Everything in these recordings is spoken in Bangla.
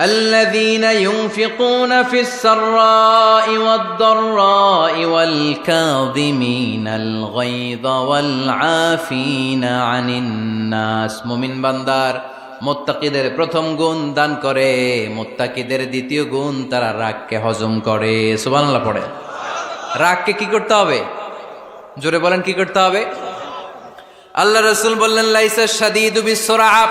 الذين ينفقون في السراء والضراء والكاظمين الغيظ والعافين عن الناس মুমিন বান্দার মোত্তাকিদের প্রথম গুণ দান করে মোত্তাকিদের দ্বিতীয় গুণ তারা রাগকে হজম করে সুবহানাল্লাহ পড়ে রাগকে কি করতে হবে জোরে বলেন কি করতে হবে আল্লাহ রসুল বললেন লাইসা সাদিদু বিশ্বরাব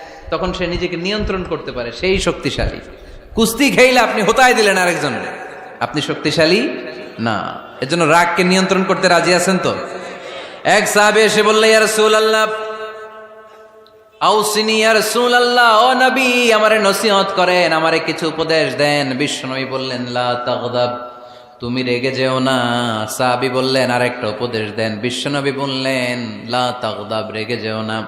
তখন সে নিজেকে নিয়ন্ত্রণ করতে পারে, সেই শক্তিশালী। কুস্তি খেইলে আপনি হোতায় দিলেন আরেকজন আপনি শক্তিশালী? না। এজন্য রাগকে নিয়ন্ত্রণ করতে রাজি আছেন তো? এক সাহাবে এসে বললে ইয়ার সুল আল্লাহ আউসিনি আর সুল আল্লাহ ও নবী, আমারে নসিহত করেন, আমারে কিছু উপদেশ দেন। বিষ্ণুই বললেন, লা তুমি রেগে যেও না। সাহাবি বললেন, আরেকটা উপদেশ দেন। বিশ্বনবী বললেন, লা তাগদাব, রেগে যেও না।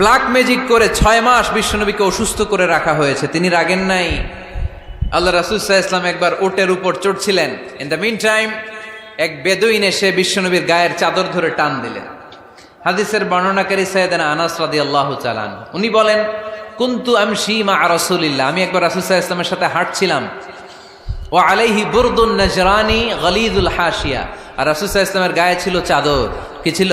ব্ল্যাক ম্যাজিক করে ছয় মাস বিশ্বনবীকে অসুস্থ করে রাখা হয়েছে। তিনি রাগেন নাই। আল্লাহ রাসুসাহ ইসলাম একবার ওটের উপর চড়ছিলেন। ইন দ্য মিন টাইম এক বেদুইন এসে বিশ্বনবীর গায়ের চাদর ধরে টান দিলেন। হাদিসের বর্ণনাকারী সৈয়দানা আনাস রাদি আল্লাহ চালান উনি বলেন, কুন্তু আমশি মা রসুলিল্লাহ? আমি একবার রাসুসাহ ইসলামের সাথে হাঁটছিলাম। ও আলাইহি বুরদুন নজরানি গলিদুল হাসিয়া আর রাসুসাহ ইসলামের গায়ে ছিল চাদর। কি ছিল?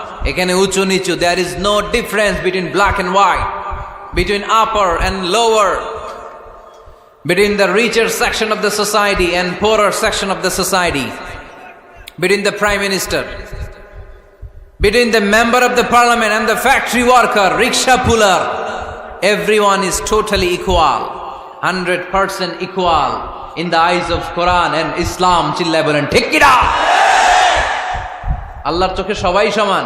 এখানে উঁচু নিচু there is no difference between black and white between upper and lower between the richer section of the society and poorer section of the society, between the prime minister, between the member of the parliament and the factory worker, rickshaw puller, everyone is totally equal, 100% equal in the eyes of Quran and Islam. চিল্লায় বলেন ঠিক কিনা আল্লাহর চোখে সবাই সমান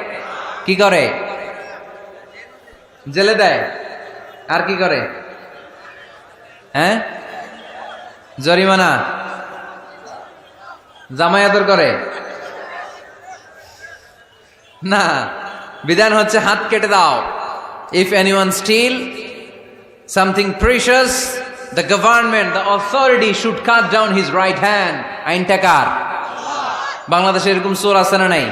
কি করে? জেলে দেয়। আর কি করে? হ্যাঁ? জরিমানা। জামায়াতর করে। না, বিধান হচ্ছে হাত কেটে দাও। If any one steal something precious the government the authority should cut down his right hand আইনটা কার? বাংলাদেশে এরকম চোর আছে না নাই?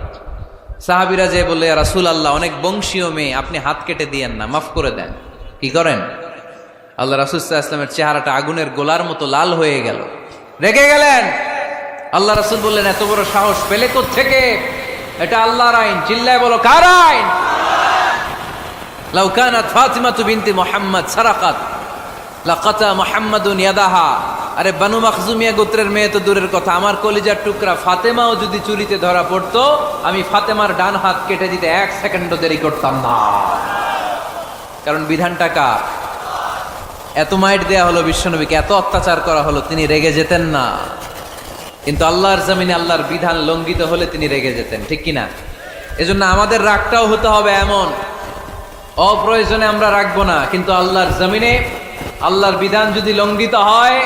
সাহাবিরা যে বললে রাসুল আল্লাহ অনেক বংশীয় মেয়ে, আপনি হাত কেটে দিয়েন না, মাফ করে দেন। কি করেন? আল্লাহ রাসুল্লাহ ইসলামের চেহারাটা আগুনের গোলার মতো লাল হয়ে গেল। রেগে গেলেন। আল্লাহ রাসুল বললেন, এত বড় সাহস পেলে থেকে এটা আল্লাহর আইন, চিল্লায় বলো, কার আইন? লাউকানাত ফাতিমাতু বিনতি মোহাম্মদ সারাকাত। লাকাতা মুহাম্মাদুন ইয়াদাহা। আরে, বানু মাখজুমিয়া গোত্রের মেয়ে তো দূরের কথা। আমার কলিজার টুকরা ফাতেমাও যদি চুরিতে ধরা পড়তো, আমি ফাতেমার ডান হাত কেটে দিতে এক সেকেন্ডও দেরি করতাম না। কারণ বিধানটা কার? এত মাইট দেয়া হলো বিশ্বনবীকে, এত অত্যাচার করা হলো, তিনি রেগে যেতেন না। কিন্তু আল্লাহর জমিনে আল্লাহর বিধান লঙ্ঘিত হলে তিনি রেগে যেতেন, ঠিক কিনা? এজন্য আমাদের রাগটাও হতে হবে এমন। অপ্রয়োজনে আমরা রাখব না, কিন্তু আল্লাহর জমিনে আল্লাহর বিধান যদি লঙ্ঘিত হয়,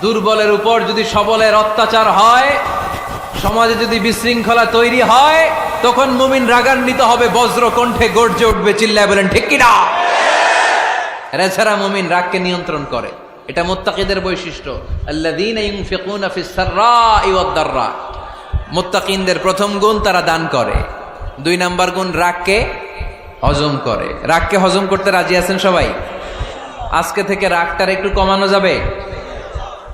দুর্বলের উপর যদি সবলের অত্যাচার হয়, সমাজে যদি বিশৃঙ্খলা তৈরি হয়, তখন মুমিন রাগান্বিত হবে বজ্র কণ্ঠে গর্জে উঠবে, চিল্লায় বলেন, ঠিক কিনা এরা ছাড়া মুমিন রাগকে নিয়ন্ত্রণ করে। এটা মোত্তাকিদের বৈশিষ্ট্য। মুত্তাকিনদের প্রথম গুণ তারা দান করে। দুই নাম্বার গুণ রাগকে হজম করে। রাগকে হজম করতে রাজি আছেন সবাই? আজকে থেকে রাগটার একটু কমানো যাবে?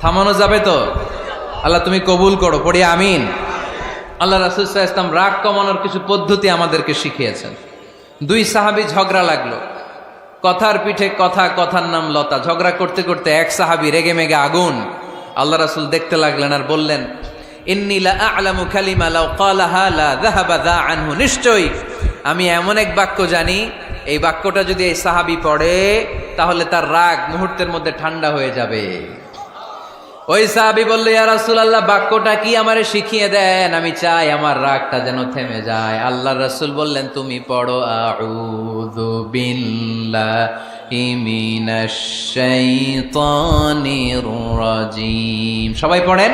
থামানো যাবে তো? আল্লাহ তুমি কবুল করো, পড়ি আমিন। আল্লাহ রাসুল ইসলাম রাগ কমানোর কিছু পদ্ধতি আমাদেরকে শিখিয়েছেন। দুই সাহাবি ঝগড়া লাগল। কথার পিঠে কথা, কথার নাম লতা। ঝগড়া করতে করতে এক সাহাবি রেগে মেগে আগুন। আল্লাহ রাসুল দেখতে লাগলেন আর বললেন নিশ্চয়ই, আমি এমন এক বাক্য জানি এই বাক্যটা যদি এই সাহাবি পড়ে, তাহলে তার রাগ মুহূর্তের মধ্যে ঠান্ডা হয়ে যাবে। ওই সাহাবি বলল, ইয়া রাসূলুল্লাহ, বাক্যটা কি আমারে শিখিয়ে দেন? আমি চাই আমার রাগটা যেন থেমে যায়। আল্লাহ রাসূল বললেন, তুমি পড়ো, আউযু বিল্লাহি সবাই পড়েন?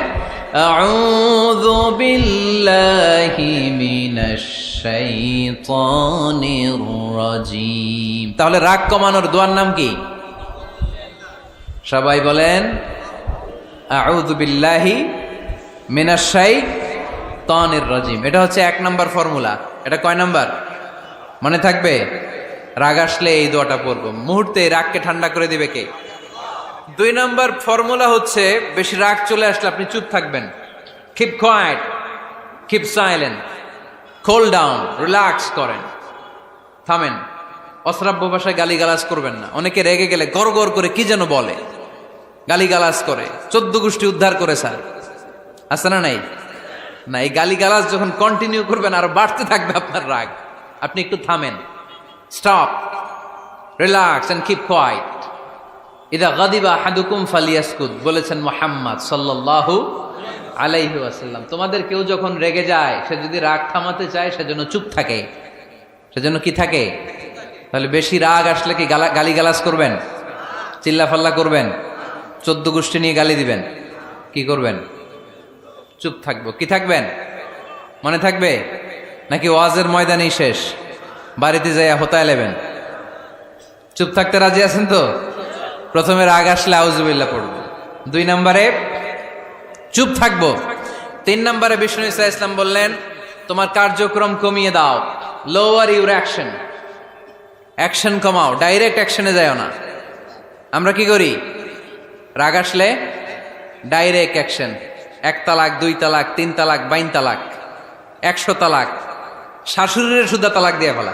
আউযু বিল্লাহি মিনাশ শাইতানির রাজিম তাহলে রাগ কমানোর দোয়ার নাম কি? সবাই বলেন, আউযু বিল্লাহি মিনাশ শাইতানির রাজিম। এটা হচ্ছে এক নাম্বার ফর্মুলা। এটা কয় নাম্বার? মনে থাকবে? রাগ আসলে এই দোয়াটা পড়ব। মুহূর্তে রাগকে ঠান্ডা করে দিবে কে? দুই নম্বর ফর্মুলা হচ্ছে, বেশি রাগ চলে আসলে আপনি চুপ থাকবেন। Keep quiet keep silent cool down relax করেন। থামেন, অশ্রাব্য ভাষায় গালিগালাজ করবেন না। অনেকে রেগে গেলে গড় গড় করে কি যেন বলে। গালিগালাজ করে। চোদ্দ গোষ্ঠী উদ্ধার করে, স্যার। আছে না নাই? না, এই গালিগালাজ যখন কন্টিনিউ করবেন, আর বাড়তে থাকবে আপনার রাগ। আপনি একটু থামেন। Stop relax and keep quiet ইদা গাদিবা হাদুকুম ফালিয়াসকুদ বলেছেন মোহাম্মদ সাল্লাল্লাহু আলাইহি আসাল্লাম তোমাদের কেউ যখন রেগে যায়, সে যদি রাগ থামাতে চায় সেজন্য চুপ থাকে। সেজন্য কি থাকে? তাহলে বেশি রাগ আসলে কি গালা গালিগালাজ করবেন? চিল্লাফাল্লা করবেন? চোদ্দ গোষ্ঠী নিয়ে গালি দিবেন? কি করবেন? চুপ থাকব। কি থাকবেন? মনে থাকবে? নাকি ওয়াজের ময়দানেই শেষ? বাড়িতে যাইয়া হোতায় নেবেন? চুপ থাকতে রাজি আছেন তো? প্রথমে রাগ আসলে আউজুবিল্লা পড়ব। দুই নম্বরে, চুপ থাকব। তিন নম্বরে বিষ্ণু ইসা ইসলাম বললেন, তোমার কার্যক্রম কমিয়ে দাও। লোয়ার ইউর অ্যাকশন অ্যাকশন কমাও ডাইরেক্ট অ্যাকশনে যাও না। আমরা কি করি? রাগ আসলে ডাইরেক্ট অ্যাকশন এক তালাক, দুই তালাক, তিন তালাক, বাইন তালাক, একশো তালাক। শাশুড়ির সুদ্ধা তালাক দিয়ে ফেলা।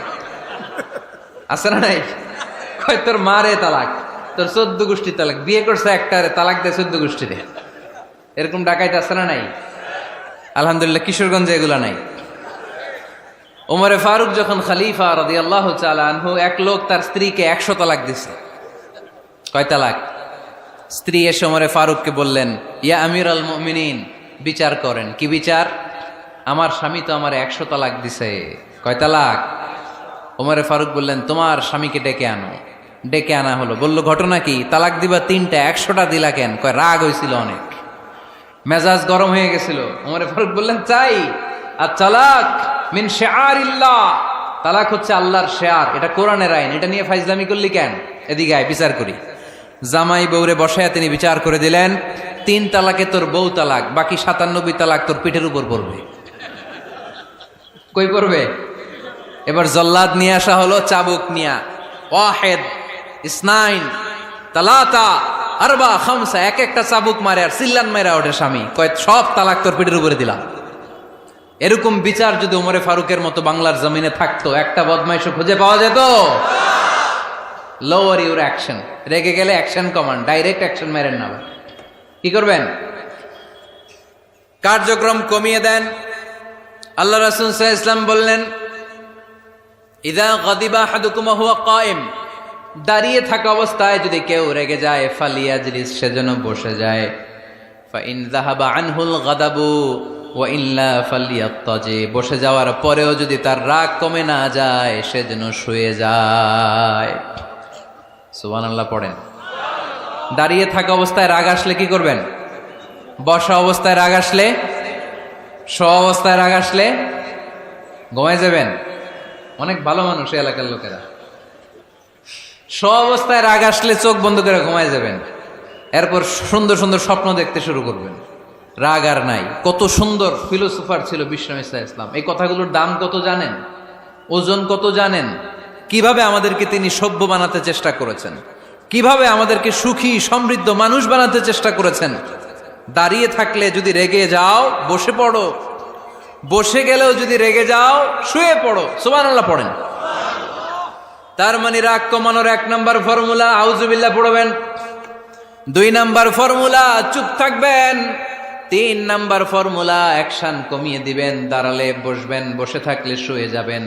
আছে না নাই? তোর মারে তালাক। তোর চোদ্দ গোষ্ঠী তালাক। বিয়ে করছে একটা তালাক দেয় চোদ্দ গোষ্ঠীতে এরকম ডাকাইতে আছে না নাই? আলহামদুলিল্লাহ, কিশোরগঞ্জে এগুলা নাই। ওমরে ফারুক যখন খালিফা রাদি আল্লাহ আনহু, এক লোক তার স্ত্রীকে একশো তালাক দিছে। কয় তালাক? স্ত্রী এসে ওমরে ফারুককে বললেন, ইয়া আমির আল মমিনিন, বিচার করেন। কি বিচার? আমার স্বামী তো আমার একশো তালাক দিছে। কয় তালাক? ওমরে ফারুক বললেন, তোমার স্বামীকে ডেকে আনো। ডেকে আনা হলো। বলল, ঘটনা কি? তালাক দিবা তিনটা, একশোটা দিলা কেন? কয়, রাগ হয়েছিল অনেক। মেজাজ গরম হয়ে গেছিল। ওমরে ফারুক বললেন, চাই। আর তালাক মিন শেয়ার ইল্লাহ তালাক হচ্ছে আল্লাহর শেয়ার, এটা কোরআনের আইন। এটা নিয়ে ফাইজলামি করলি কেন? এদিকে আয়, বিচার করি। জামাই বউরে বসায় তিনি বিচার করে দিলেন, তিন তালাকে তোর বউ তালাক, বাকি সাতানব্বই তালাক তোর পিঠের উপর পড়বে। কই পড়বে? এবার জল্লাদ নিয়ে আসা হলো, চাবুক নিয়া। ওয়াহেদ ইসনাইন তালাতা আরবা খামসা এক একটা চাবুক মারে আর সিল্লান মারা ওঠে স্বামী কয় সব তালাক তোর পিঠের উপরে দিলাম এরকম বিচার যদি উমরে ফারুকের মতো বাংলার জমিনে থাকতো একটা বদমাইশও খুঁজে পাওয়া যেত লোয়ার ইউর অ্যাকশন রেগে গেলে অ্যাকশন কমান ডাইরেক্ট অ্যাকশন মেরেন না কি করবেন কার্যক্রম কমিয়ে দেন আল্লাহ রাসুল ইসলাম বললেন ইদা গদিবা হাদুকুমা হুয়া কায়েম দাঁড়িয়ে থাকা অবস্থায় যদি কেউ রেগে যায়, ফালিয়া ফালিয়াজলিস সেজন্য বসে যায়। গাদাবু বসে যাওয়ার পরেও যদি তার রাগ কমে না যায় সেজন্য শুয়ে যায়। সুবহানাল্লাহ পড়েন। দাঁড়িয়ে থাকা অবস্থায় রাগ আসলে কি করবেন? বসা অবস্থায় রাগ আসলে? স অবস্থায় রাগ আসলে? ঘুমায় যাবেন? অনেক ভালো মানুষ এলাকার লোকেরা। সব অবস্থায় রাগ আসলে চোখ বন্ধ করে ঘুমায় যাবেন। এরপর সুন্দর সুন্দর স্বপ্ন দেখতে শুরু করবেন। রাগ আর নাই। কত সুন্দর ফিলোসোফার ছিল বিষ্ণু ইসা ইসলাম। এই কথাগুলোর দাম কত জানেন? ওজন কত জানেন? কীভাবে আমাদেরকে তিনি সভ্য বানাতে চেষ্টা করেছেন? কীভাবে আমাদেরকে সুখী, সমৃদ্ধ মানুষ বানাতে চেষ্টা করেছেন? দাঁড়িয়ে থাকলে যদি রেগে যাও, বসে পড়ো। বসে গেলেও যদি রেগে যাও, শুয়ে পড়ো। সোমান আল্লাহ পড়েন। তার মানে রাগ কমানোর এক নম্বর ফর্মুলা আউজুবিল্লাহ পড়বেন। দুই নাম্বার ফর্মুলা, চুপ থাকবেন। তিন নাম্বার ফর্মুলা, অ্যাকশন কমিয়ে দিবেন, দাঁড়ালে বসবেন, বসে থাকলে শুয়ে যাবেন।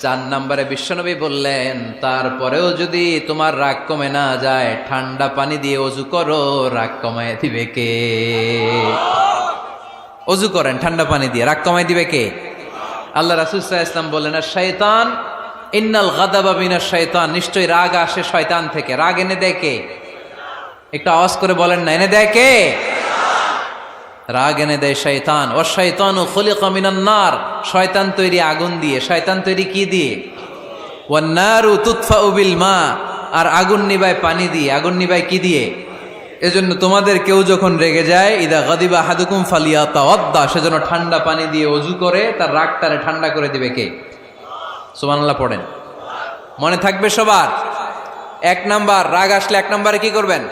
চার নাম্বারে বিশ্বনবী বললেন, তারপরেও যদি তোমার রাগ কমে না যায়, ঠান্ডা পানি দিয়ে অজু করো, রাগ কমায় দিবে কে? অজু করেন, ঠান্ডা পানি দিয়ে, রাগ কমাই দিবে কে? আল্লাহ রাসুসাহ ইসলাম বললেন, আর শয়তান ইন্নাল গাদাবা বিনা শয়তান নিশ্চয়ই রাগ আসে শয়তান থেকে। রাগ এনে দেয় কে? একটু আওয়াজ করে বলেন না, এনে দেয় কে? রাগ এনে দেয় শয়তান। ও শয়তান ও মিনান নার, শয়তান তৈরি আগুন দিয়ে। শয়তান তৈরি কি দিয়ে? ও নারু তুৎফা উবিল মা, আর আগুন নিবায় পানি দিয়ে। আগুন নিবায় কি দিয়ে? এজন্য তোমাদের কেউ যখন রেগে যায়, ইদা গদিবা হাদুকুম ফালিয়া তাওয়াদ্দা সেজন্য ঠান্ডা পানি দিয়ে অজু করে, তার রাগটারে ঠান্ডা করে দিবে কে? সুবহানাল্লাহ পড়েন। মনে থাকবে সবার? এক নাম্বার, রাগ আসলে এক নাম্বারে কি করবেন?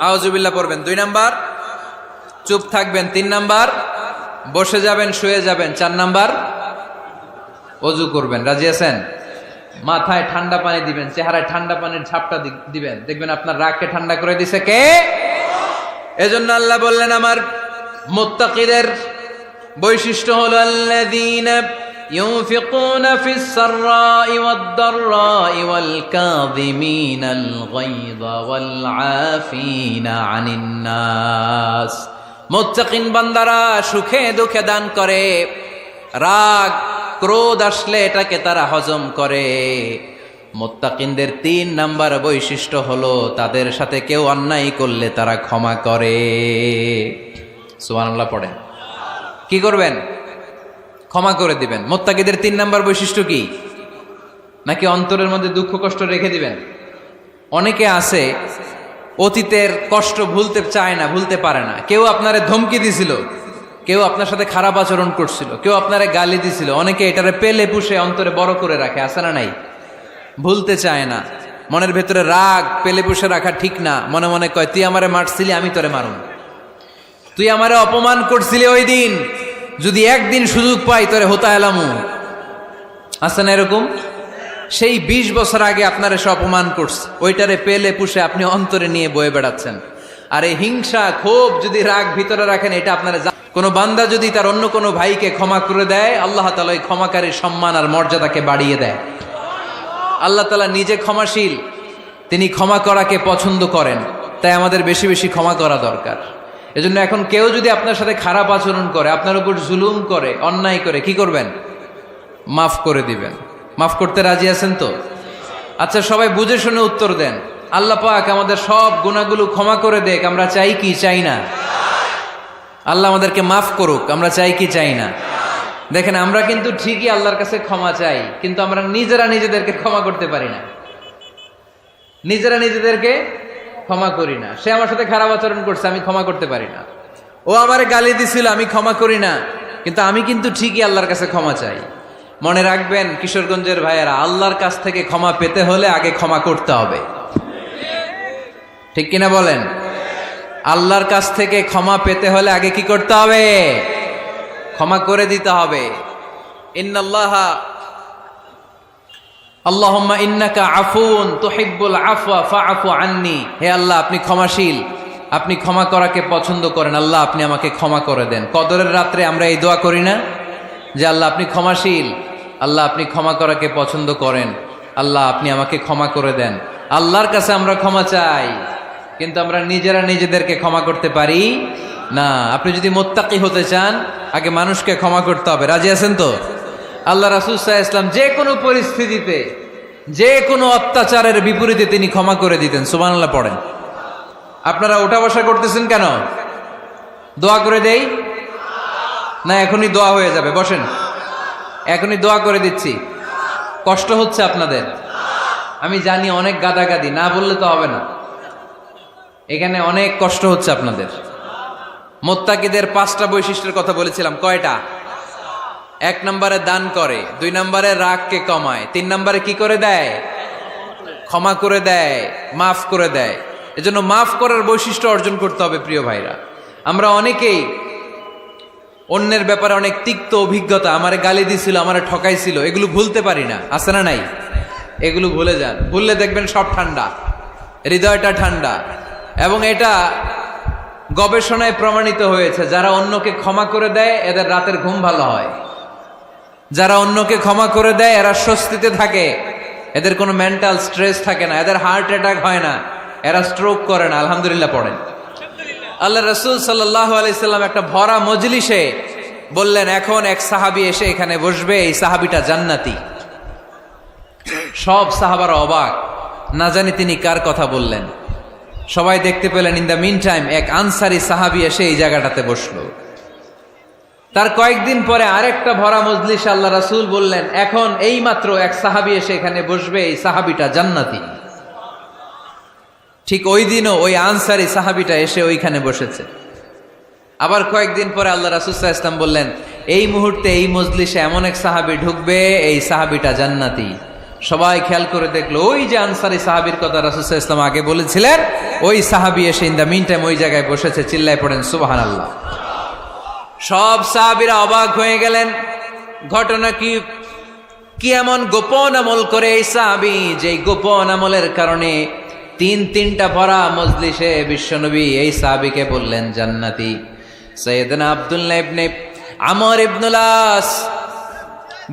আউজুবিল্লাহ পড়বেন। দুই নাম্বার, চুপ থাকবেন। তিন নাম্বার, বসে যাবেন, শুয়ে যাবেন। চার নাম্বার, অজু করবেন। রাজি আছেন? মাথায় ঠান্ডা পানি দিবেন, চেহারায় ঠান্ডা পানির ঝাপটা দিবেন। দেখবেন আপনার রাগকে ঠান্ডা করে দিছে কে? এজন্য আল্লাহ বললেন, আমার মুত্তাকিদের বৈশিষ্ট্য হলো আল্লাযীনা ينفقون في السراء والضراء والكاظمين الغيظ والعافين عن الناس মুত্তাকিন বান্দারা সুখে দুঃখে দান করে রাগ ক্রোধ আসলে এটাকে তারা হজম করে মোত্তাকিনদের তিন নাম্বার বৈশিষ্ট্য হলো তাদের সাথে কেউ অন্যায় করলে তারা ক্ষমা করে সুবহানাল্লাহ পড়েন কি করবেন ক্ষমা করে দিবেন। মোত্তাকিদের তিন নাম্বার বৈশিষ্ট্য কি? নাকি অন্তরের মধ্যে দুঃখ, কষ্ট রেখে দিবেন? অনেকে আছে, অতীতের কষ্ট ভুলতে চায় না, ভুলতে পারে না। কেউ আপনারে ধমকি দিছিল, কেউ আপনার সাথে খারাপ আচরণ করছিল, কেউ আপনারে গালি দিছিল। অনেকে এটারে পেলে পুষে অন্তরে বড় করে রাখে, আছে না নাই? ভুলতে চায় না। মনের ভেতরে রাগ, পেলে পুষে রাখা ঠিক না। মনে মনে কয়, তুই আমারে মারছিলি, আমি তোরে মারুন তুই আমারে অপমান করছিলি ওই দিন। যদি একদিন সুযোগ পাই, তোরে হতা এলামু আছে না এরকম? সেই বিশ বছর আগে আপনার এসে অপমান করছে। ওইটারে পেলে পুষে আপনি অন্তরে নিয়ে বয়ে বেড়াচ্ছেন। আর এই হিংসা, ক্ষোভ যদি রাগ ভিতরে রাখেন, এটা আপনারা কোনো বান্দা যদি তার অন্য কোনো ভাইকে ক্ষমা করে দেয়, আল্লাহ তালা ওই ক্ষমাকারীর সম্মান আর মর্যাদাকে বাড়িয়ে দেয়। আল্লাহ তালা নিজে ক্ষমাশীল, তিনি ক্ষমা করাকে পছন্দ করেন। তাই আমাদের বেশি বেশি ক্ষমা করা দরকার। এজন্য এখন কেউ যদি আপনার সাথে খারাপ আচরণ করে, আপনার উপর জুলুম করে, অন্যায় করে, কি করবেন? মাফ করে দিবেন। মাফ করতে রাজি আছেন তো? আচ্ছা সবাই বুঝে শুনে উত্তর দেন। আল্লাহ পাক আমাদের সব গুণাগুলো ক্ষমা করে দেখ আমরা চাই কি? চাই না। আল্লাহ আমাদেরকে মাফ করুক, আমরা চাই কি? চাই না। দেখেন, আমরা কিন্তু ঠিকই আল্লাহর কাছে ক্ষমা চাই, কিন্তু আমরা নিজেরা নিজেদেরকে ক্ষমা করতে পারি না। নিজেরা নিজেদেরকে ক্ষমা করি না। সে আমার সাথে খারাপ আচরণ করছে, আমি ক্ষমা করতে পারি না। ও আমার গালি দিছিল, আমি ক্ষমা করি না। কিন্তু আমি কিন্তু ঠিকই আল্লাহর কাছে ক্ষমা চাই। মনে রাখবেন, কিশোরগঞ্জের ভাইয়েরা, আল্লাহর কাছ থেকে ক্ষমা পেতে হলে আগে ক্ষমা করতে হবে। ঠিক কিনা বলেন? আল্লাহর কাছ থেকে ক্ষমা পেতে হলে আগে কি করতে হবে? ক্ষমা করে দিতে হবে। ইন্নাল্লাহা আল্লাহুম্মা ইন্নাকা আফুন তুহিব্বুল আফওয়া ফাআফু আন্নি। হে আল্লাহ, আপনি ক্ষমাশীল। আপনি ক্ষমা করাকে পছন্দ করেন। আল্লাহ, আপনি আমাকে ক্ষমা করে দেন। কদরের রাত্রে আমরা এই দোয়া করি না? যে আল্লাহ, আপনি ক্ষমাশীল। আল্লাহ, আপনি ক্ষমা করাকে পছন্দ করেন। আল্লাহ, আপনি আমাকে ক্ষমা করে দেন। আল্লাহর কাছে আমরা ক্ষমা চাই। কিন্তু আমরা নিজেরা নিজেদেরকে ক্ষমা করতে পারি না। আপনি যদি মোত্তাকি হতে চান, আগে মানুষকে ক্ষমা করতে হবে। রাজি আছেন তো? আল্লাহ রাসুল সাহা ইসলাম যে কোনো পরিস্থিতিতে, যে কোনো অত্যাচারের বিপরীতে তিনি ক্ষমা করে দিতেন। সুবহানাল্লাহ পড়েন। আপনারা ওঠা বসা করতেছেন কেন? দোয়া করে দেই? না, এখনই দোয়া হয়ে যাবে। বসেন। এখনই দোয়া করে দিচ্ছি। কষ্ট হচ্ছে আপনাদের। আমি জানি অনেক গাদাগাদি, না বললে তো হবে না। এখানে অনেক কষ্ট হচ্ছে আপনাদের। মোত্তাকিদের পাঁচটা বৈশিষ্ট্যের কথা বলেছিলাম। কয়টা? এক নম্বরে দান করে, দুই নম্বরে রাগকে কমায়, তিন নম্বরে কি করে দেয়? ক্ষমা করে দেয়, মাফ করে দেয়। এজন্য মাফ করার বৈশিষ্ট্য অর্জন করতে হবে প্রিয় ভাইরা। আমরা অনেকেই অন্যের ব্যাপারে অনেক তিক্ত অভিজ্ঞতা, আমারে গালি দিছিল, আমারে ঠকাইছিল, এগুলো ভুলতে পারি না। আছে না নাই? এগুলো ভুলে যান। ভুললে দেখবেন সব ঠান্ডা, হৃদয়টা ঠান্ডা। এবং এটা গবেষণায় প্রমাণিত হয়েছে, যারা অন্যকে ক্ষমা করে দেয়, এদের রাতের ঘুম ভালো হয়। যারা অন্যকে ক্ষমা করে দেয়, এরা স্বস্তিতে থাকে। এদের কোনো মেন্টাল স্ট্রেস থাকে না, এদের হার্ট অ্যাটাক হয় না, এরা স্ট্রোক করে না, আলহামদুলিল্লাহ পড়েন। আল্লাহ রসুল সাল্লাহ আলাইসাল্লাম একটা ভরা মজলিসে বললেন, এখন এক সাহাবি এসে এখানে বসবে, এই সাহাবিটা জান্নাতি। সব সাহাবার অবাক, না জানি তিনি কার কথা বললেন। সবাই দেখতে পেলেন, ইন দ্য মিন টাইম এক আনসারি সাহাবি এসে এই জায়গাটাতে বসল। তার কয়েকদিন পরে আরেকটা ভরা মজলিস আল্লাহ রাসুল বললেন, এখন এই মাত্র এক সাহাবি এসে এখানে বসবে, এই সাহাবিটা জান্নাতি। ঠিক ওই দিনও ওই আনসারি সাহাবিটা এসে ওইখানে বসেছে। আবার কয়েকদিন পরে আল্লাহ রাসুসাহ ইসলাম বললেন, এই মুহূর্তে এই মজলিসে এমন এক সাহাবি ঢুকবে, এই সাহাবিটা জান্নাতি। সবাই খেয়াল করে দেখল, ওই যে আনসারি সাহাবির কথা রাসুসাহ ইসলাম আগে বলেছিলেন, ওই সাহাবি এসে ইন দ্য মিন টাইম ওই জায়গায় বসেছে, চিল্লায় পড়েন সুবাহান আল্লাহ সব সাহাবিরা অবাক হয়ে গেলেন। ঘটনা কি? কি এমন গোপন আমল করে এই সাহাবি যে গোপন আমলের কারণে তিন তিনটা ভরা মজলিসে বিশ্বনবী এই সাহাবিকে বললেন, জান্নাতি। সৈয়দনা আব্দুল্লাহ ইবনে আমর ইবনুলাস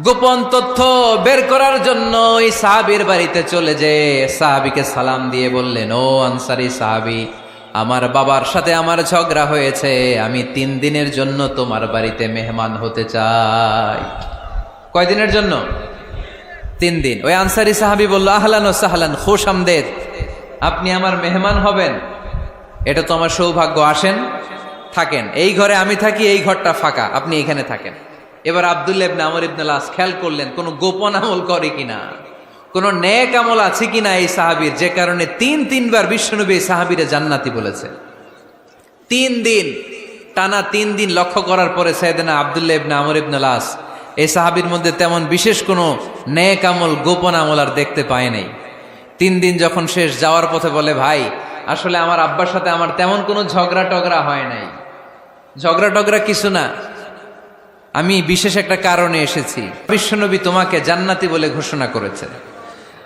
গোপন তথ্য বের করার জন্য ওই সাহাবির বাড়িতে চলে যে সাহাবিকে সালাম দিয়ে বললেন, ও আনসারি সাহাবি আমার বাবার সাথে আমার ঝগড়া হয়েছে, আমি তিন দিনের জন্য তোমার বাড়িতে মেহমান হতে চাই। কয়দিনের জন্য? তিন দিন। ওই আনসারি সাহাবি বলল, আহলান ও সাহলান, খুশ আমদেদ। আপনি আমার মেহমান হবেন? এটা তো আমার সৌভাগ্য, আসেন, থাকেন। এই ঘরে আমি থাকি, এই ঘরটা ফাঁকা, আপনি এখানে থাকেন। এবার আবদুল্লাহ ইবনে আমর ইবনে খেয়াল করলেন, কোনো গোপন আমল করে কিনা। কোন নেক আমল আছে কিনা এই সাহাবীর? যে কারণে তিন তিনবার বিশ্বনবী এই সাহাবীরে জান্নাতি বলেছে। তিন দিন, টানা তিন দিন লক্ষ্য করার পরে সাইদেনা আবদুল্লাহ ইবনে আমর ইবনে লাস এই সাহাবীর মধ্যে তেমন বিশেষ কোনো নেক আমল, গোপন আমল আর দেখতে পায় নাই। তিন দিন যখন শেষ যাওয়ার পথে বলে, ভাই, আসলে আমার আব্বার সাথে আমার তেমন কোনো ঝগড়া টগড়া হয় নাই। ঝগড়া টগড়া কিছু না। আমি বিশেষ একটা কারণে এসেছি। বিশ্বনবী তোমাকে জান্নাতি বলে ঘোষণা করেছে।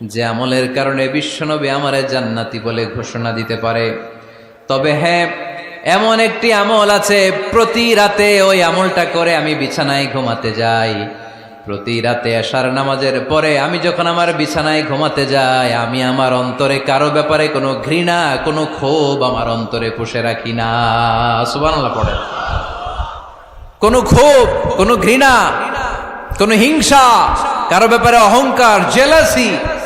যে আমলের কারণে বিশ্বনবী আমারে জান্নাতি বলে ঘোষণা দিতে পারে। তবে হ্যাঁ এমন একটি আমল আছে, প্রতি রাতে ওই আমলটা করে আমি বিছানায় ঘুমাতে যাই। প্রতি রাতে আসার নামাজের পরে আমি যখন আমার বিছানায় ঘুমাতে যাই, আমি আমার অন্তরে কারও ব্যাপারে কোনো ঘৃণা, কোনো ক্ষোভ আমার অন্তরে পুষে রাখি না। সুবানাল্লাহ পড়ে কোনো ক্ষোভ, কোনো ঘৃণা, কোনো হিংসা, কারও ব্যাপারে অহংকার, জেলাসি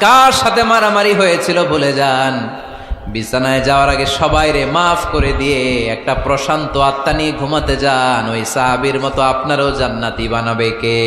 কার সাথে মারামারি হয়েছিল বলে যান। বিছানায় যাওয়ার আগে সবাই রে মাফ করে দিয়ে একটা প্রশান্ত আত্মা নিয়ে ঘুমাতে যান। ওই সাহাবির মতো আপনারও জান্নাতি বানাবে কে?